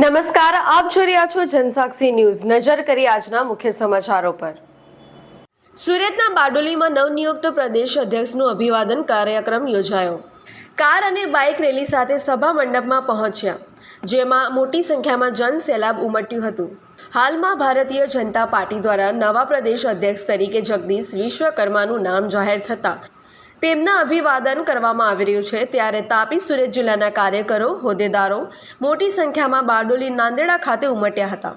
નમસ્કાર, આપ જોઈ રહ્યા છો જનસાક્ષી ન્યૂઝ. નજર કરી આજના મુખ્ય સમાચારો પર. સુરતના બારડોલીમાં નવનિયુક્ત પ્રદેશ અધ્યક્ષનું અભિવાદન કાર્યક્રમ યોજાયો. કાર અને બાઇક રેલી સાથે સભા મંડપમાં પહોંચ્યા, જેમાં મોટી સંખ્યામાં જન સેલાબ ઉમટ્યું હતું. હાલમાં ભારતીય જનતા પાર્ટી દ્વારા નવા પ્રદેશ અધ્યક્ષ તરીકે જગદીશ વિશ્વકર્માનું નામ જાહેર થતાં તેમના અભિવાદન કરવામાં આવી રહ્યું છે. ત્યારે તાપી સુરત જિલ્લાના કાર્યકરો, હોદ્દેદારો મોટી સંખ્યામાં બારડોલી નાંદેડા ખાતે ઉમટ્યા હતા.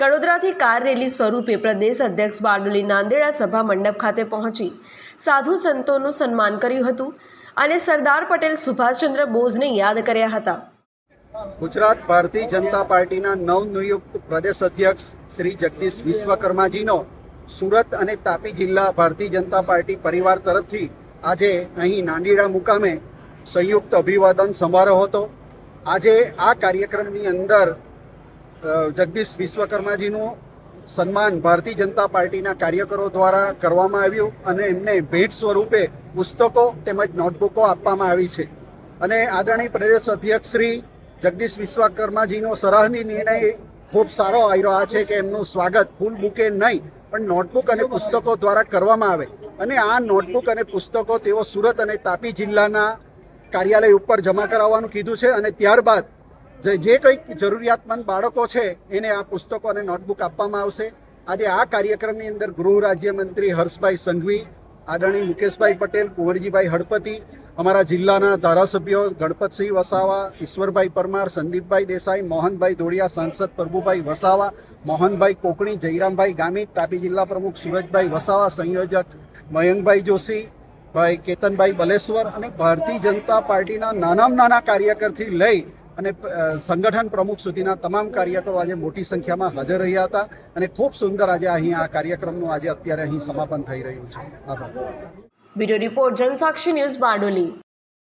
કડોદરાથી કાર રેલી સ્વરૂપે પ્રદેશ અધ્યક્ષ બારડોલી નાંદેડા સભા મંડપ ખાતે પહોંચી સાધુ સંતોનું સન્માન કર્યું હતું અને સરદાર પટેલ સુભાષચંદ્ર બોઝને યાદ કર્યા હતા. ગુજરાત ભારતીય જનતા પાર્ટીના નવનિયુક્ત પ્રદેશ અધ્યક્ષ શ્રી જગદીશ વિશ્વકર્માજીનો સુરત અને તાપી જિલ્લા ભારતીય જનતા પાર્ટી પરિવાર તરફથી આજે અહીં નાંદીડા મુકામે સંયુક્ત અભિવાદન સમારોહ હતો. આજે આ કાર્યક્રમની અંદર જગદીશ વિશ્વકર્માજીનું સન્માન ભારતીય જનતા પાર્ટીના કાર્યકરો દ્વારા કરવામાં આવ્યું અને એમને ભેટ સ્વરૂપે પુસ્તકો તેમજ નોટબુકો આપવામાં આવી છે. અને આદરણીય પ્રદેશ અધ્યક્ષ શ્રી જગદીશ વિશ્વકર્માજીનો સરાહની નિર્ણય ખૂબ સારો આવ્યો આ છે કે એમનું સ્વાગત ફૂલ બુકે નહીં પણ નોટબુક અને પુસ્તકો દ્વારા કરવામાં આવે. અને આ નોટબુક અને પુસ્તકો તેઓ સુરત અને તાપી જિલ્લાના કાર્યાલય ઉપર જમા કરાવવાનું કીધું છે અને ત્યારબાદ જે જે કંઈક જરૂરિયાતમંદ બાળકો છે, એને આ પુસ્તકો અને નોટબુક આપવામાં આવશે. આજે આ કાર્યક્રમની અંદર ગૃહ રાજ્યમંત્રી હર્ષભાઈ સંઘવી આદરણીય મુકેશભાઈ પટેલ, કુંવરજીભાઈ હળપતિ, અમારા જિલ્લાના ધારાસભ્યો ગણપતસિંહ વસાવા, ઈશ્વરભાઈ પરમાર, સંદીપભાઈ દેસાઈ, મોહનભાઈ ધોળિયા, સાંસદ પ્રભુભાઈ વસાવા, મોહનભાઈ કોકણી, જયરામભાઈ ગામિત, તાપી જિલ્લા પ્રમુખ સુરજભાઈ વસાવા, સંયોજક મયંકભાઈ જોશી, ભાઈ કેતનભાઈ બલેશ્વર અને ભારતીય જનતા પાર્ટીના નાનામાં નાના કાર્યકરથી લઈ અને સંગઠન પ્રમુખ સુધીના તમામ કાર્યકરો આજે મોટી સંખ્યામાં હાજર રહ્યા હતા અને ખૂબ સુંદર આજે અહીં આ કાર્યક્રમનું આજે અત્યારે અહીં સમાપન થઈ રહ્યું છે. આભાર. Bureau report Jansakshi news Bardoli.